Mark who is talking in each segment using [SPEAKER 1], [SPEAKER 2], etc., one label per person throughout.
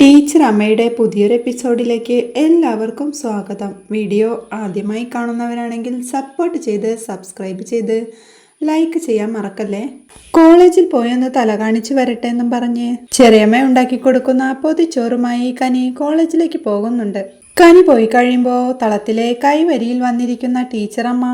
[SPEAKER 1] Teacher അമ്മയുടെ പുതിയൊരു എപ്പിസോഡിലേക്ക് എല്ലാവർക്കും സ്വാഗതം. വീഡിയോ ആദ്യമായി കാണുന്നവരാണെങ്കിൽ സപ്പോർട്ട് ചെയ്ത് സബ്സ്ക്രൈബ് ചെയ്ത് ലൈക്ക് ചെയ്യാൻ മറക്കല്ലേ? കോളേജിൽ പോയൊന്ന് തല കാണിച്ചു വരട്ടെ എന്നും പറഞ്ഞ് ചെറിയമ്മ ഉണ്ടാക്കി കൊടുക്കുന്ന പൊതിച്ചോറുമായി കനി കോളേജിലേക്ക് പോകുന്നുണ്ട്. കനി പോയി കഴിയുമ്പോൾ തളത്തിലെ കൈവരിയിൽ വന്നിരിക്കുന്ന ടീച്ചറമ്മ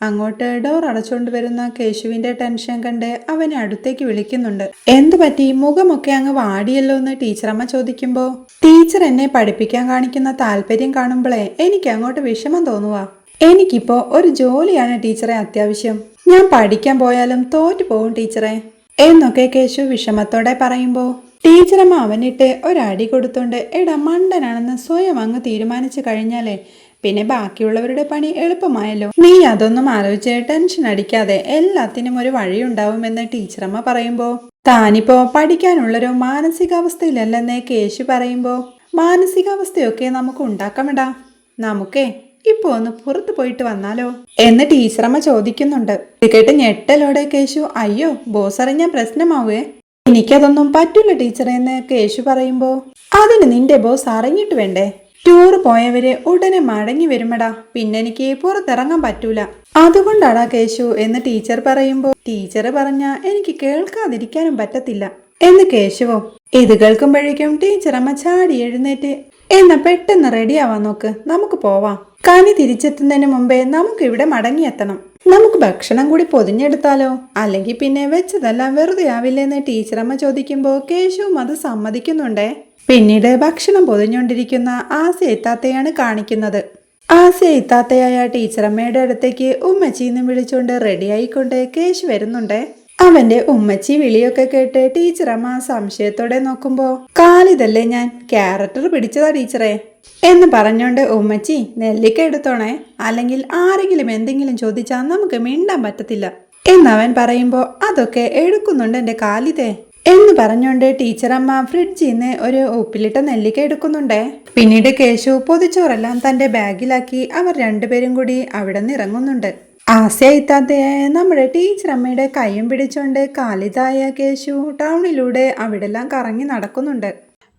[SPEAKER 1] അങ്ങോട്ട് ഡോർ അടച്ചുകൊണ്ട് വരുന്ന കേശുവിന്റെ ടെൻഷൻ കണ്ട് അവനെ അടുത്തേക്ക് വിളിക്കുന്നുണ്ട്. എന്തു പറ്റി? മുഖമൊക്കെ അങ്ങ് വാടിയല്ലോ? എന്ന് ടീച്ചറമ്മ ചോദിക്കുമ്പോ ടീച്ചർ എന്നെ പഠിപ്പിക്കാൻ കാണിക്കുന്ന താല്പര്യം കാണുമ്പോഴേ എനിക്ക് അങ്ങോട്ട് വിഷമം തോന്നുക എനിക്കിപ്പോ ഒരു ജോലിയാണ് ടീച്ചറെ അത്യാവശ്യം. ഞാൻ പഠിക്കാൻ പോയാലും തോറ്റു പോകും ടീച്ചറെ എന്നൊക്കെ കേശു വിഷമത്തോടെ പറയുമ്പോ ടീച്ചറമ്മ അവനിട്ട് ഒരടി കൊടുത്തോണ്ട് എടാ മണ്ടനാണെന്ന് സ്വയം അങ്ങ് തീരുമാനിച്ചു കഴിഞ്ഞാലേ പിന്നെ ബാക്കിയുള്ളവരുടെ പണി എളുപ്പമായല്ലോ. നീ അതൊന്നും ആലോചിച്ച് ടെൻഷൻ അടിക്കാതെ എല്ലാത്തിനും ഒരു വഴിയുണ്ടാവുമെന്ന് ടീച്ചറമ്മ പറയുമ്പോ. താനിപ്പോ പഠിക്കാനുള്ളൊരു മാനസികാവസ്ഥയിലല്ലെന്ന് കേശു പറയുമ്പോ. മാനസികാവസ്ഥയൊക്കെ നമുക്ക് ഉണ്ടാക്കാമിടാ. നമുക്കേ ഇപ്പൊ ഒന്ന് പുറത്തു പോയിട്ട് വന്നാലോ? എന്ന് ടീച്ചറമ്മ ചോദിക്കുന്നുണ്ട്. ഇത് കേട്ട് ഞെട്ടലോടെ കേശു അയ്യോ ബോസ് അറിഞ്ഞ പ്രശ്നമാവേ. എനിക്കതൊന്നും പറ്റില്ല ടീച്ചറെ എന്ന് കേശു പറയുമ്പോ. അതിന് നിന്റെ ബോസ് അറിഞ്ഞിട്ട് വേണ്ടേ? ടൂർ പോയവരെ ഉടനെ മടങ്ങി വരുമടാ. പിന്നെ എനിക്ക് പുറത്തിറങ്ങാൻ പറ്റൂല. അതുകൊണ്ടാടാ കേശു എന്ന് ടീച്ചർ പറയുമ്പോ ടീച്ചർ പറഞ്ഞ എനിക്ക് കേൾക്കാതിരിക്കാനും പറ്റത്തില്ല. എന്ന് കേശുവോ ഇത് കേൾക്കുമ്പോഴേക്കും ടീച്ചറമ്മ ചാടി എഴുന്നേറ്റ് എന്നാ പെട്ടെന്ന് റെഡിയാവാൻ നോക്ക് നമുക്ക് പോവാം. കനി തിരിച്ചെത്തുന്നതിന് മുമ്പേ നമുക്ക് ഇവിടെ മടങ്ങിയെത്തണം നമുക്ക് ഭക്ഷണം കൂടി പൊതിഞ്ഞെടുത്താലോ? അല്ലെങ്കിൽ പിന്നെ വെച്ചതെല്ലാം വെറുതെ ആവില്ലെന്ന് ടീച്ചറമ്മ ചോദിക്കുമ്പോ കേശുവും അത് സമ്മതിക്കുന്നുണ്ടേ? പിന്നീട് ഭക്ഷണം പൊതിഞ്ഞുകൊണ്ടിരിക്കുന്ന ആസിയ ഇത്താത്തയാണ് കാണിക്കുന്നത്. ആസിയ ഇത്താത്തയായ ടീച്ചറമ്മയുടെ അടുത്തേക്ക് ഉമ്മച്ചിന്ന് വിളിച്ചുകൊണ്ട് റെഡിയായിക്കൊണ്ട് കേശ് വരുന്നുണ്ട്. അവന്റെ ഉമ്മച്ചി വിളിയൊക്കെ കേട്ട് ടീച്ചറമ്മ സംശയത്തോടെ നോക്കുമ്പോ കാലിതല്ലേ ഞാൻ? ക്യാരക്ടർ പിടിച്ചതാ ടീച്ചറെ. എന്ന് പറഞ്ഞോണ്ട് ഉമ്മച്ചി നെല്ലിക്ക എടുത്തോണേ. അല്ലെങ്കിൽ ആരെങ്കിലും എന്തെങ്കിലും ചോദിച്ചാൽ നമുക്ക് മിണ്ടാൻ പറ്റത്തില്ല. എന്നവൻ പറയുമ്പോ അതൊക്കെ എടുക്കുന്നുണ്ട് എന്റെ കാലിതേ. എന്ന് പറഞ്ഞുകൊണ്ട് ടീച്ചറമ്മ ഫ്രിഡ്ജിൽ നിന്ന് ഒരു ഉപ്പിലിട്ട നെല്ലിക്ക എടുക്കുന്നുണ്ടേ. പിന്നീട് കേശു പൊതിച്ചോറെല്ലാം തന്റെ ബാഗിലാക്കി അവർ രണ്ടുപേരും കൂടി അവിടെ നിന്ന് ഇറങ്ങുന്നുണ്ട് ആസയായിത്താത്തയായ നമ്മുടെ ടീച്ചറമ്മയുടെ കൈയും പിടിച്ചുകൊണ്ട് കാലിതായ കേശു ടൗണിലൂടെ അവിടെല്ലാം കറങ്ങി നടക്കുന്നുണ്ട്.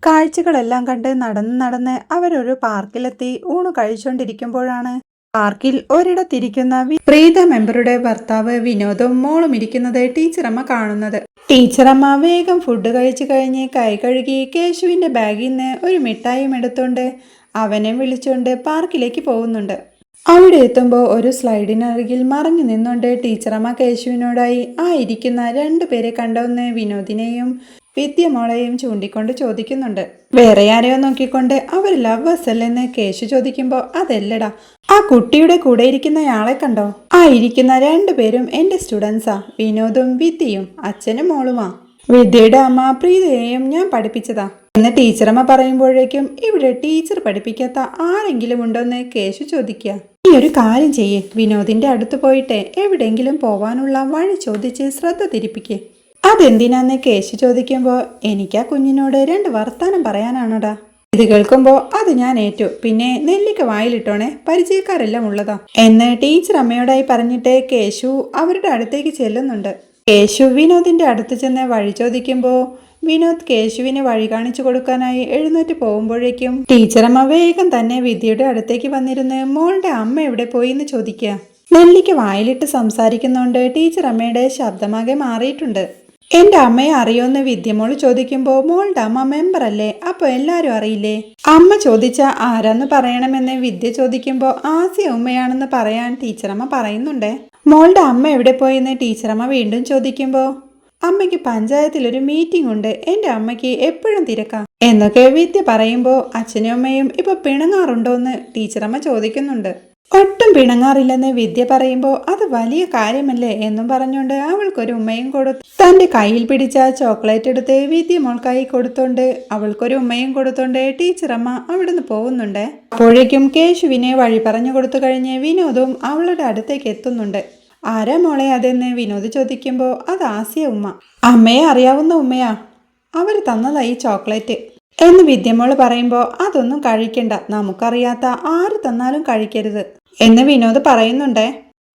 [SPEAKER 1] കാഴ്ചകളെല്ലാം കണ്ട് നടന്ന് നടന്ന് അവരൊരു പാർക്കിലെത്തി ഊണ് കഴിച്ചുകൊണ്ടിരിക്കുമ്പോഴാണ് പാർക്കിൽ ഒരിടത്തിരിക്കുന്ന പ്രീത മെമ്പറുടെ ഭർത്താവ് വിനോദും മോളും ഇരിക്കുന്നത് ടീച്ചറമ്മ കാണുന്നത്. ടീച്ചറമ്മ വേഗം ഫുഡ് കഴിച്ചു കഴിഞ്ഞ് കൈ കഴുകി കേശുവിന്റെ ബാഗിൽ നിന്ന് ഒരു മിഠായും എടുത്തുകൊണ്ട് അവനെ വിളിച്ചുകൊണ്ട് പാർക്കിലേക്ക് പോകുന്നുണ്ട്. അവിടെ എത്തുമ്പോൾ ഒരു സ്ലൈഡിനരികിൽ മറഞ്ഞു നിന്നുകൊണ്ട് ടീച്ചറമ്മ കേശുവിനോടായി ആ ഇരിക്കുന്ന. രണ്ടുപേരെ കണ്ടൊന്ന് വിനോദിനെയും വിദ്യമോളെയും ചൂണ്ടിക്കൊണ്ട് ചോദിക്കുന്നുണ്ട്. വേറെ ആരെയോ നോക്കിക്കൊണ്ട് അവർ ലവേഴ്സ് അല്ലെന്ന് കേശു ചോദിക്കുമ്പോൾ അതല്ലടാ. ആ കുട്ടിയുടെ കൂടെ ഇരിക്കുന്നയാളെ കണ്ടോ? ആ ഇരിക്കുന്ന രണ്ടുപേരും എന്റെ സ്റ്റുഡൻസാ. വിനോദും വിദ്യയും അച്ഛനും മോളുമാ. വിദ്യയുടെ അമ്മ പ്രീതയെയും ഞാൻ പഠിപ്പിച്ചതാ. എന്ന് ടീച്ചറമ്മ പറയുമ്പോഴേക്കും ഇവിടെ ടീച്ചർ പഠിപ്പിക്കാത്ത ആരെങ്കിലും ഉണ്ടോന്ന് കേശു ചോദിക്കുക ഈ ഒരു കാര്യം ചെയ്യേ. വിനോദിന്റെ അടുത്ത് പോയിട്ട് എവിടെയെങ്കിലും പോവാനുള്ള വഴി ചോദിച്ച് ശ്രദ്ധ തിരിപ്പിക്കേ. അതെന്തിനാന്ന് കേശു ചോദിക്കുമ്പോൾ എനിക്ക് ആ കുഞ്ഞിനോട് രണ്ട് വർത്താനം പറയാനാണോടാ. ഇത് കേൾക്കുമ്പോൾ അത് ഞാൻ ഏറ്റു. പിന്നെ നെല്ലിക്ക വായിലിട്ടോണേ പരിചയക്കാരെല്ലാം ഉള്ളതാ. എന്ന് ടീച്ചർ അമ്മയോടായി പറഞ്ഞിട്ട് കേശു അവരുടെ അടുത്തേക്ക് ചെല്ലുന്നുണ്ട്. കേശു വിനോദിന്റെ അടുത്ത് ചെന്ന് വഴി ചോദിക്കുമ്പോൾ വിനോദ് കേശുവിനെ വഴി കാണിച്ചു കൊടുക്കാനായി എഴുന്നേറ്റ് പോകുമ്പോഴേക്കും ടീച്ചറമ്മ വേഗം തന്നെ വിദ്യയുടെ അടുത്തേക്ക് വന്നിരുന്ന് മോളുടെ അമ്മ എവിടെ പോയി എന്ന് ചോദിക്കുക നെല്ലിക്ക് വായിലിട്ട് സംസാരിക്കുന്നോണ്ട് ടീച്ചർ അമ്മയുടെ ശബ്ദമാകെ മാറിയിട്ടുണ്ട്. എന്റെ അമ്മയെ അറിയുമെന്ന് മോൾ ചോദിക്കുമ്പോ മോളുടെ അമ്മ മെമ്പർ അല്ലേ? അപ്പൊ എല്ലാരും അറിയില്ലേ? അമ്മ ചോദിച്ച ആരാന്ന് പറയണമെന്ന്? വിദ്യ ചോദിക്കുമ്പോ ആസിയ ഉമ്മയാണെന്ന് പറയാൻ ടീച്ചറമ്മ പറയുന്നുണ്ടേ. മോളുടെ അമ്മ എവിടെ പോയെന്ന് ടീച്ചറമ്മ വീണ്ടും ചോദിക്കുമ്പോ അമ്മയ്ക്ക് പഞ്ചായത്തിൽ ഒരു മീറ്റിംഗ് ഉണ്ട്. എന്റെ അമ്മയ്ക്ക് എപ്പോഴും തിരക്കാം. എന്നൊക്കെ വിദ്യ പറയുമ്പോ അച്ഛനും അമ്മയും ഇപ്പൊ പിണങ്ങാറുണ്ടോന്ന് ടീച്ചറമ്മ ചോദിക്കുന്നുണ്ട്. ഒട്ടും പിണങ്ങാറില്ലെന്ന് വിദ്യ പറയുമ്പോൾ അത് വലിയ കാര്യമല്ലേ എന്നും പറഞ്ഞുകൊണ്ട് അവൾക്കൊരു ഉമ്മയും കൊടുത്തു. തന്റെ കയ്യിൽ പിടിച്ച ചോക്ലേറ്റ് എടുത്ത് വിദ്യ മോൾക്കായി കൊടുത്തോണ്ട് അവൾക്കൊരു ഉമ്മയും കൊടുത്തോണ്ട് ടീച്ചറമ്മ അവിടുന്ന് പോകുന്നുണ്ട്. അപ്പോഴേക്കും കേശുവിനെ വഴി പറഞ്ഞു കൊടുത്തു കഴിഞ്ഞ് വിനോദും അവളുടെ അടുത്തേക്ക് എത്തുന്നുണ്ട്. ആരാ മോളെ അതെന്ന്? വിനോദ് ചോദിക്കുമ്പോൾ അത് ആസിയ ഉമ്മ. അമ്മയെ അറിയാവുന്ന ഉമ്മയാ. അവർ തന്നതായി ചോക്ലേറ്റ്. എന്ന് വിദ്യമോൾ പറയുമ്പോൾ അതൊന്നും കഴിക്കണ്ട. നമുക്കറിയാത്ത ആര് തന്നാലും കഴിക്കരുത്. എന്ന് വിനോദ് പറയുന്നുണ്ടേ.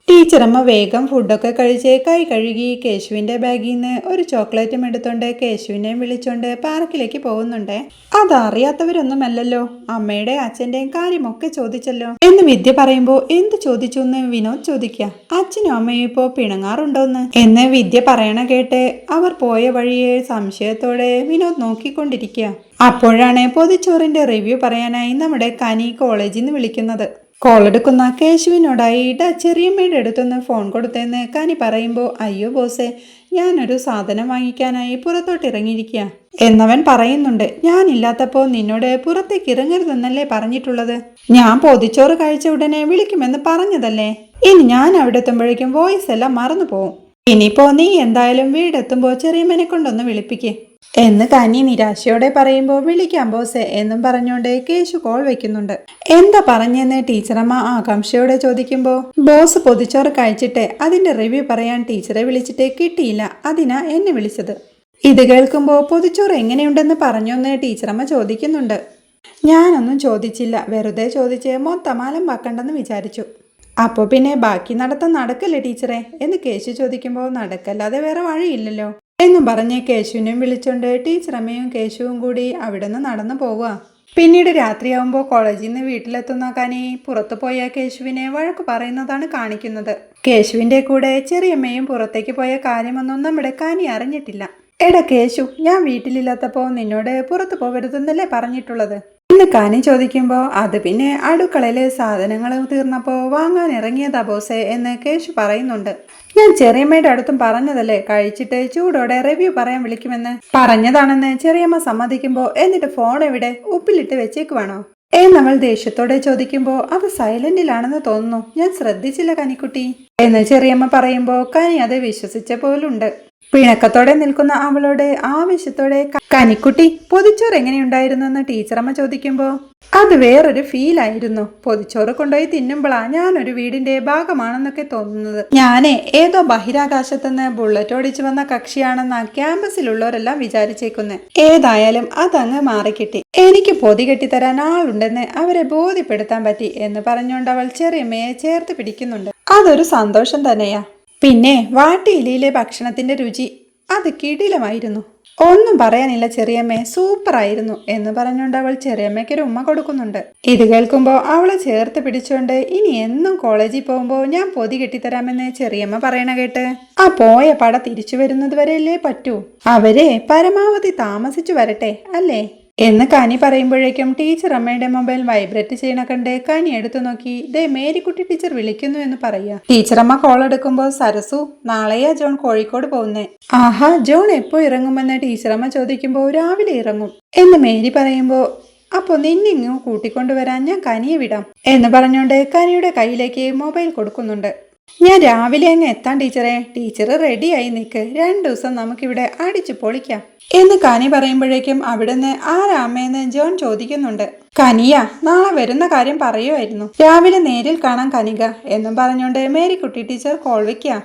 [SPEAKER 1] ടീച്ചറമ്മ വേഗം ഫുഡൊക്കെ കഴിച്ച് കൈ കഴുകി കേശുവിന്റെ ബാഗിൽ നിന്ന് ഒരു ചോക്ലേറ്റും എടുത്തോണ്ട് കേശുവിനെയും വിളിച്ചോണ്ട് പാർക്കിലേക്ക് പോകുന്നുണ്ട്. അതറിയാത്തവരൊന്നുമല്ലല്ലോ. അമ്മയുടെ അച്ഛന്റെയും കാര്യമൊക്കെ ചോദിച്ചല്ലോ. എന്ന് വിദ്യ പറയുമ്പോ എന്ത് ചോദിച്ചു എന്ന് വിനോദ് ചോദിക്കുക അച്ഛനും അമ്മയും ഇപ്പോ പിണങ്ങാറുണ്ടോന്ന്? എന്ന് വിദ്യ പറയണ കേട്ട് അവർ പോയ വഴിയെ സംശയത്തോടെ വിനോദ് നോക്കിക്കൊണ്ടിരിക്കുക അപ്പോഴാണ് പൊതിച്ചോറിന്റെ റിവ്യൂ പറയാനായി നമ്മുടെ കനി കോളേജിൽ നിന്ന് വിളിക്കുന്നത്. കോൾ എടുക്കുന്ന കേശുവിനോടായി ഡാ ചെറിയമ്മയുടെ അടുത്തുനിന്ന് ഫോൺ കൊടുത്തെന്ന്. കാനി പറയുമ്പോൾ അയ്യോ ബോസേ ഞാനൊരു സാധനം വാങ്ങിക്കാനായി പുറത്തോട്ട് ഇറങ്ങിയിരിക്കുക എന്നവൻ പറയുന്നുണ്ട് ഞാനില്ലാത്തപ്പോൾ നിന്നോട് പുറത്തേക്ക് ഇറങ്ങരുതെന്നല്ലേ പറഞ്ഞിട്ടുള്ളത്? ഞാൻ പൊതിച്ചോറ് കഴിച്ച ഉടനെ വിളിക്കുമെന്ന് പറഞ്ഞതല്ലേ? ഇനി ഞാൻ അവിടെ എത്തുമ്പോഴേക്കും വോയിസ് എല്ലാം മറന്നു പോവും ഇനിയിപ്പോ നീ എന്തായാലും വീടെത്തുമ്പോൾ ചെറിയമ്മനെ കൊണ്ടൊന്ന് വിളിപ്പിക്കേ. എന്ന് കനി നിരാശയോടെ പറയുമ്പോൾ വിളിക്കാം ബോസ് എന്നും പറഞ്ഞുകൊണ്ട് കേശു കോൾ വെക്കുന്നുണ്ട്. എന്താ പറഞ്ഞെന്ന് ടീച്ചറമ്മ ആകാംക്ഷയോടെ ചോദിക്കുമ്പോൾ ബോസ് പൊതിച്ചോറ് കഴിച്ചിട്ട് അതിന്റെ റിവ്യൂ പറയാൻ ടീച്ചറെ വിളിച്ചിട്ട് കിട്ടിയില്ല. അതിനാ എന്നെ വിളിച്ചത്. ഇത് കേൾക്കുമ്പോൾ പൊതിച്ചോറ് എങ്ങനെയുണ്ടെന്ന് പറഞ്ഞൊന്ന് ടീച്ചറമ്മ ചോദിക്കുന്നുണ്ട്. ഞാനൊന്നും ചോദിച്ചില്ല. വെറുതെ ചോദിച്ച് മൊത്തമാലം വെക്കണ്ടെന്ന് വിചാരിച്ചു. അപ്പോൾ പിന്നെ ബാക്കി നടത്തം നടക്കല്ലേ ടീച്ചറെ? എന്ന് കേശു ചോദിക്കുമ്പോൾ നടക്കല്ലാതെ വേറെ വഴിയില്ലല്ലോ. എന്നും പറഞ്ഞ് കേശുവിനെയും ടീച്ചർ അമ്മയും കേശുവും കൂടി അവിടെ നിന്ന് നടന്നു പോവുക. പിന്നീട് രാത്രിയാവുമ്പോൾ കോളേജിൽ നിന്ന് വീട്ടിലെത്തുന്ന കനി പുറത്തു പോയ കേശുവിനെ വഴക്ക് പറയുന്നതാണ് കാണിക്കുന്നത്. കേശുവിന്റെ കൂടെ ചെറിയമ്മയും പുറത്തേക്ക് പോയ കാര്യമൊന്നും നമ്മുടെ കാനി അറിഞ്ഞിട്ടില്ല. എടാ കേശു ഞാൻ വീട്ടിലില്ലാത്തപ്പോൾ നിന്നോട് പുറത്തു പോകരുതെന്നല്ലേ പറഞ്ഞിട്ടുള്ളത്? ഇന്ന് കാനി ചോദിക്കുമ്പോൾ അത് പിന്നെ അടുക്കളയിലെ സാധനങ്ങൾ തീർന്നപ്പോൾ വാങ്ങാൻ ഇറങ്ങിയതാ ബോസേ എന്ന് കേശു പറയുന്നുണ്ട്. ഞാൻ ചെറിയമ്മയുടെ അടുത്തും പറഞ്ഞതല്ലേ കഴിച്ചിട്ട് ചൂടോടെ റിവ്യൂ പറയാൻ വിളിക്കുമെന്ന്. പറഞ്ഞതാണെന്ന് ചെറിയമ്മ സമ്മതിക്കുമ്പോൾ എന്നിട്ട് ഫോൺ എവിടെ ഉപ്പിലിട്ട് വെച്ചേക്കുവാണോ ഏ നമ്മൾ ദേഷ്യത്തോടെ ചോദിക്കുമ്പോൾ അത് സൈലന്റിലാണെന്ന് തോന്നുന്നു. ഞാൻ ശ്രദ്ധിച്ചില്ല കനിക്കുട്ടി എന്ന് ചെറിയമ്മ പറയുമ്പോൾ കനി അത് വിശ്വസിച്ച പോലുണ്ട്. പിണക്കത്തോടെ നിൽക്കുന്ന അവളോട് ആവേശത്തോടെ കനിക്കുട്ടി പൊതിച്ചോറ് എങ്ങനെയുണ്ടായിരുന്നു എന്ന് ടീച്ചറമ്മ ചോദിക്കുമ്പോൾ അത് വേറൊരു ഫീലായിരുന്നു പൊതിച്ചോറ് കൊണ്ടുപോയി തിന്നുമ്പോഴാ ഞാനൊരു വീടിന്റെ ഭാഗമാണെന്നൊക്കെ തോന്നുന്നത്. ഞാനേ ഏതോ ബഹിരാകാശത്തുനിന്ന് ബുള്ളറ്റ് ഓടിച്ചു വന്ന കക്ഷിയാണെന്ന ക്യാമ്പസിലുള്ളവരെല്ലാം വിചാരിച്ചേക്കുന്നത് ഏതായാലും അതങ്ങ് മാറിക്കിട്ടി. എനിക്ക് പൊതി കെട്ടിത്തരാൻ ആളുണ്ടെന്ന് അവരെ ബോധ്യപ്പെടുത്താൻ പറ്റി എന്ന് പറഞ്ഞുകൊണ്ട് അവൾ ചെറിയമ്മയെ ചേർത്ത് പിടിക്കുന്നുണ്ട്. അതൊരു സന്തോഷം തന്നെയാ. പിന്നെ വാട്ടിയിലയിലെ ഭക്ഷണത്തിന്റെ രുചി അത് കിടിലമായിരുന്നു. ഒന്നും പറയാനില്ല ചെറിയമ്മേ സൂപ്പറായിരുന്നു എന്ന് പറഞ്ഞുകൊണ്ട് അവൾ ചെറിയമ്മയ്ക്ക് ഒരു ഉമ്മ കൊടുക്കുന്നുണ്ട്. ഇത് കേൾക്കുമ്പോൾ അവളെ ചേർത്ത് പിടിച്ചുകൊണ്ട് ഇനി എന്നും കോളേജിൽ പോകുമ്പോൾ ഞാൻ പൊതി കെട്ടിത്തരാമെന്ന് ചെറിയമ്മ പറയണ കേട്ട് ആ പോയ പട തിരിച്ചു വരുന്നത് വരെയല്ലേ പറ്റൂ? അവരെ പരമാവധി താമസിച്ചു വരട്ടെ അല്ലേ? എന്ന് കനി പറയുമ്പോഴേക്കും ടീച്ചർ അമ്മയുടെ മൊബൈൽ വൈബ്രേറ്റ് ചെയ്യണ കണ്ട് കനി എടുത്തു നോക്കി ദേ മേരിക്കുട്ടി ടീച്ചർ വിളിക്കുന്നു എന്ന് പറയാ ടീച്ചറമ്മ കോൾ എടുക്കുമ്പോൾ സരസു നാളെയാ ജോൺ കോഴിക്കോട് പോകുന്നേ. ആഹാ ജോൺ എപ്പോ ഇറങ്ങുമെന്ന് ടീച്ചറമ്മ ചോദിക്കുമ്പോൾ രാവിലെ ഇറങ്ങും. എന്ന് മേരി പറയുമ്പോൾ അപ്പോൾ നിന്നിങ്ങ് കൂട്ടിക്കൊണ്ടുവരാൻ ഞാൻ കനിയെ വിടാം. എന്ന് പറഞ്ഞുകൊണ്ട് കനിയുടെ കയ്യിലേക്ക് മൊബൈൽ കൊടുക്കുന്നുണ്ട്. ഞാൻ രാവിലെ അങ്ങ് എത്താൻ ടീച്ചറെ. ടീച്ചർ റെഡിയായി നിൽക്ക് രണ്ടു ദിവസം നമുക്കിവിടെ അടിച്ചു പൊളിക്കാം. എന്ന് കനി പറയുമ്പോഴേക്കും അവിടുന്ന് ആരാമ്മയെന്ന് ജോൺ ചോദിക്കുന്നുണ്ട്. കനിയ നാളെ വരുന്ന കാര്യം പറയുമായിരുന്നു രാവിലെ നേരിൽ കാണാൻ കനിക എന്നും പറഞ്ഞുകൊണ്ട് മേരിക്കുട്ടി ടീച്ചർ കോൾ വെക്കുക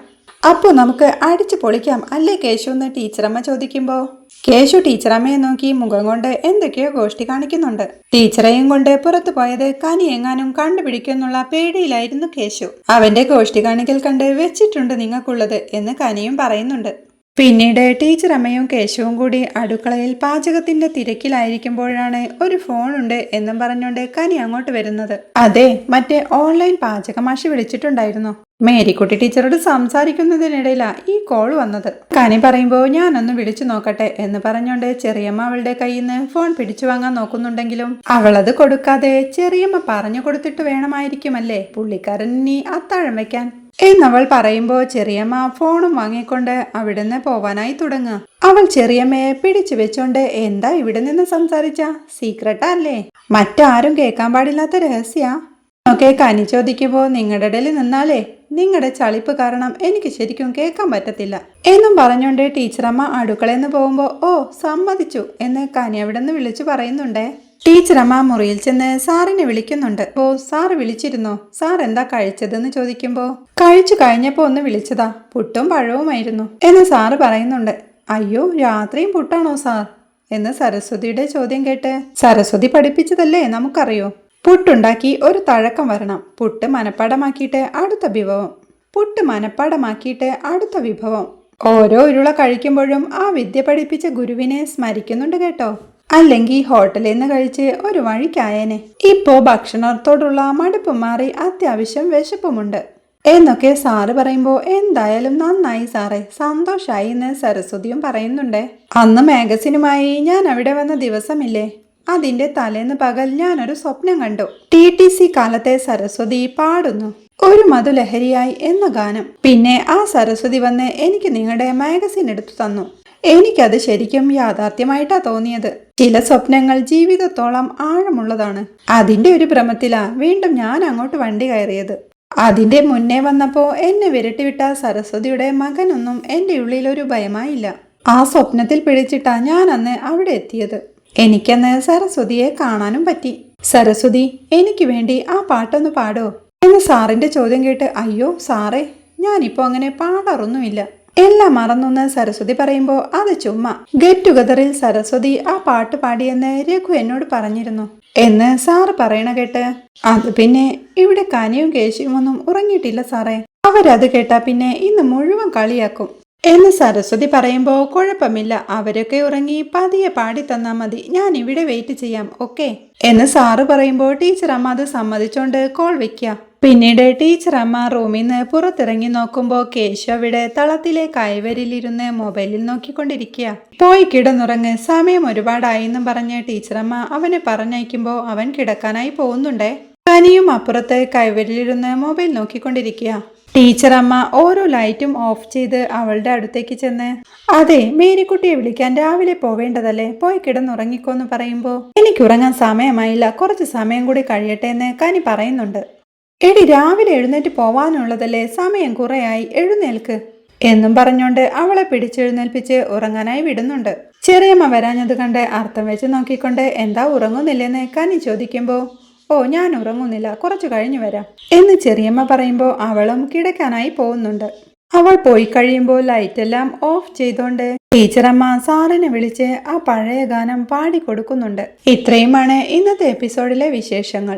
[SPEAKER 1] അപ്പോൾ നമുക്ക് അടിച്ചു പൊളിക്കാം. അല്ലേ കേശു എന്ന് ടീച്ചറമ്മ ചോദിക്കുമ്പോൾ കേശു ടീച്ചറമ്മയെ നോക്കി മുഖം കൊണ്ട് എന്തൊക്കെയോ ഗോഷ്ടി കാണിക്കുന്നുണ്ട്. ടീച്ചറെയും കൊണ്ട് പുറത്തു പോയത് കനി എങ്ങാനും കണ്ടുപിടിക്കുന്നുള്ള പേടിയിലായിരുന്നു കേശു. അവന്റെ ഗോഷ്ടി കാണിക്കൽ കണ്ട് വെച്ചിട്ടുണ്ട് നിങ്ങൾക്കുള്ളത് എന്ന് കനിയും പറയുന്നുണ്ട്. പിന്നീട് ടീച്ചർ അമ്മയും കേശവും കൂടി അടുക്കളയിൽ പാചകത്തിന്റെ തിരക്കിലായിരിക്കുമ്പോഴാണ് ഒരു ഫോണുണ്ട് എന്നും പറഞ്ഞുകൊണ്ട് കനി അങ്ങോട്ട് വരുന്നത്. അതെ മറ്റേ ഓൺലൈൻ പാചകമാഷി വിളിച്ചിട്ടുണ്ടായിരുന്നു. മേരിക്കുട്ടി ടീച്ചറോട് സംസാരിക്കുന്നതിനിടയിലാ ഈ കോൾ വന്നത്. കനി പറയുമ്പോൾ ഞാനൊന്ന് വിളിച്ചു നോക്കട്ടെ എന്ന് പറഞ്ഞുകൊണ്ട് ചെറിയമ്മ അവളുടെ കയ്യിൽ നിന്ന് ഫോൺ പിടിച്ചു വാങ്ങാൻ നോക്കുന്നുണ്ടെങ്കിലും അവളത് കൊടുക്കാതെ ചെറിയമ്മ പറഞ്ഞു കൊടുത്തിട്ട് വേണമായിരിക്കുമല്ലേ? പുള്ളിക്കാരൻ നീ അത്താഴം വെക്കാൻ എന്നവൾ പറയുമ്പോൾ ചെറിയമ്മ ഫോണും വാങ്ങിക്കൊണ്ട് അവിടുന്ന് പോവാനായി തുടങ്ങുക അവൾ ചെറിയമ്മയെ പിടിച്ചു വെച്ചോണ്ട് എന്താ ഇവിടെ നിന്ന് സംസാരിച്ച? സീക്രട്ടാ അല്ലേ? മറ്റാരും കേൾക്കാൻ പാടില്ലാത്ത രഹസ്യ. ഒക്കെ കനി ചോദിക്കുമ്പോൾ നിങ്ങളുടെ ഇടയിൽ നിന്നാലേ നിങ്ങളുടെ ചളിപ്പ് കാരണം എനിക്ക് ശരിക്കും കേൾക്കാൻ പറ്റത്തില്ല. എന്നും പറഞ്ഞുകൊണ്ട് ടീച്ചറമ്മ അടുക്കളയിൽ നിന്ന് പോകുമ്പോൾ ഓ സമ്മതിച്ചു എന്ന് കനി അവിടെ നിന്ന് വിളിച്ചു പറയുന്നുണ്ടേ. ടീച്ചറമ്മ മുറിയിൽ ചെന്ന് സാറിനെ വിളിക്കുന്നുണ്ട്. ഓ സാർ വിളിച്ചിരുന്നോ? സാർ എന്താ കഴിച്ചതെന്ന് ചോദിക്കുമ്പോൾ കഴിച്ചു കഴിഞ്ഞപ്പോൾ ഒന്ന് വിളിച്ചതാ. പുട്ടും പഴവുമായിരുന്നു. എന്ന് സാറ് പറയുന്നുണ്ട്. അയ്യോ രാത്രിയും പുട്ടാണോ സാർ? എന്ന് സരസ്വതിയുടെ ചോദ്യം കേട്ട് സരസ്വതി പഠിപ്പിച്ചതല്ലേ നമുക്കറിയോ? പുട്ടുണ്ടാക്കി ഒരു തഴക്കം വരണം. പുട്ട് മനപ്പാടമാക്കിയിട്ട് അടുത്ത വിഭവം. പുട്ട് മനപ്പാടമാക്കിയിട്ട് അടുത്ത വിഭവം. ഓരോ ഉരുള കഴിക്കുമ്പോഴും ആ വിദ്യ പഠിപ്പിച്ച ഗുരുവിനെ സ്മരിക്കുന്നുണ്ട് കേട്ടോ. അല്ലെങ്കിൽ ഹോട്ടലിൽ നിന്ന് കഴിച്ച് ഒരു വഴിക്കായേനെ. ഇപ്പോ ഭക്ഷണത്തോടുള്ള മടുപ്പ് മാറി അത്യാവശ്യം വിശപ്പുമുണ്ട്. എന്നൊക്കെ സാറ് പറയുമ്പോ എന്തായാലും നന്നായി സാറേ. സന്തോഷായി എന്ന് സരസ്വതിയും പറയുന്നുണ്ട്. അന്ന് മാഗസിനുമായി ഞാൻ അവിടെ വന്ന ദിവസമില്ലേ? അതിന്റെ തലേന്ന് പകൽ ഞാനൊരു സ്വപ്നം കണ്ടു. ടി ടി സി കാലത്തെ സരസ്വതി പാടുന്നു. ഒരു മധുലഹരിയായി എന്ന ഗാനം. പിന്നെ ആ സരസ്വതി വന്ന് എനിക്ക് നിങ്ങളുടെ മാഗസിൻ എടുത്തു തന്നു. എനിക്കത് ശരിക്കും യാഥാർത്ഥ്യമായിട്ടാ തോന്നിയത്. ചില സ്വപ്നങ്ങൾ ജീവിതത്തോളം ആഴമുള്ളതാണ്. അതിന്റെ ഒരു ഭ്രമത്തിലാ വീണ്ടും ഞാൻ അങ്ങോട്ട് വണ്ടി കയറിയത്. അതിന്റെ മുന്നേ വന്നപ്പോ എന്നെ വിരട്ടിവിട്ട സരസ്വതിയുടെ മകനൊന്നും എന്റെ ഉള്ളിൽ ഒരു ഭയമായില്ല. ആ സ്വപ്നത്തിൽ പിടിച്ചിട്ടാ ഞാൻ അന്ന് അവിടെ എത്തിയത്. എനിക്കന്ന് സരസ്വതിയെ കാണാനും പറ്റി. സരസ്വതി എനിക്ക് വേണ്ടി ആ പാട്ടൊന്ന് പാടോ? എന്ന് സാറിന്റെ ചോദ്യം കേട്ട് അയ്യോ സാറേ ഞാനിപ്പോ അങ്ങനെ പാടാറൊന്നുമില്ല. എല്ലാം മറന്നൊന്ന് സരസ്വതി പറയുമ്പോൾ അത് ചുമ്മാ. ഗെറ്റ് ടുഗദറിൽ സരസ്വതി ആ പാട്ട് പാടിയെന്ന് രഘു എന്നോട് പറഞ്ഞിരുന്നു. എന്ന് സാറ് പറയണ കേട്ട്. അത് പിന്നെ ഇവിടെ കനിയും കേശിയും ഒന്നും ഉറങ്ങിയിട്ടില്ല സാറേ. അവരത് കേട്ടാ പിന്നെ ഇന്ന് മുഴുവൻ കളിയാക്കും. എന്ന് സരസ്വതി പറയുമ്പോൾ കുഴപ്പമില്ല. അവരൊക്കെ ഉറങ്ങി പതിയെ പാടി തന്നാ മതി. ഞാൻ ഇവിടെ വെയിറ്റ് ചെയ്യാം. ഓക്കെ എന്ന് സാറ് പറയുമ്പോൾ ടീച്ചർ അമ്മ അത് സമ്മതിച്ചോണ്ട് കോൾ വെക്കുക പിന്നീട് ടീച്ചർ അമ്മ റൂമിൽ നിന്ന് പുറത്തിറങ്ങി നോക്കുമ്പോൾ കേശു അവിടെ തളത്തിലെ കൈവരിലിരുന്ന് മൊബൈലിൽ നോക്കിക്കൊണ്ടിരിക്കുക. പോയി കിടന്നുറങ്ങ്. സമയം ഒരുപാടായെന്നും പറഞ്ഞ് ടീച്ചറമ്മ അവനെ പറഞ്ഞയക്കുമ്പോൾ അവൻ കിടക്കാനായി പോകുന്നുണ്ടേ. കനിയും അപ്പുറത്ത് കൈവരിലിരുന്ന് മൊബൈൽ നോക്കിക്കൊണ്ടിരിക്കുക. ടീച്ചർ അമ്മ ഓരോ ലൈറ്റും ഓഫ് ചെയ്ത് അവളുടെ അടുത്തേക്ക് ചെന്ന് അതെ മേരിക്കുട്ടിയെ വിളിക്കാൻ രാവിലെ പോവേണ്ടതല്ലേ? പോയി കിടന്നുറങ്ങിക്കോന്ന് പറയുമ്പോൾ എനിക്ക് ഉറങ്ങാൻ സമയമായില്ല. കുറച്ച് സമയം കൂടി കഴിയട്ടെ എന്ന് കനി പറയുന്നുണ്ട്. എടി രാവിലെ എഴുന്നേറ്റ് പോവാനുള്ളതല്ലേ? സമയം കുറയായി. എഴുന്നേൽക്ക്. എന്നും പറഞ്ഞുകൊണ്ട് അവളെ പിടിച്ചെഴുന്നേൽപ്പിച്ച് ഉറങ്ങാനായി വിടുന്നുണ്ട്. ചെറിയമ്മ വരാഞ്ഞത് കണ്ട് അർത്ഥം വെച്ച് നോക്കിക്കൊണ്ട് എന്താ ഉറങ്ങുന്നില്ലെന്ന് കനി ചോദിക്കുമ്പോൾ ഓ ഞാൻ ഉറങ്ങുന്നില്ല. കുറച്ചു കഴിഞ്ഞു വരാം. എന്ന് ചെറിയമ്മ പറയുമ്പോൾ അവളും കിടക്കാനായി പോകുന്നുണ്ട്. അവൾ പോയി കഴിയുമ്പോൾ ലൈറ്റെല്ലാം ഓഫ് ചെയ്തോണ്ട് ടീച്ചറമ്മ സാറിനെ വിളിച്ച് ആ പഴയ ഗാനം പാടിക്കൊടുക്കുന്നുണ്ട്. ഇത്രയുമാണ് ഇന്നത്തെ എപ്പിസോഡിലെ വിശേഷങ്ങൾ.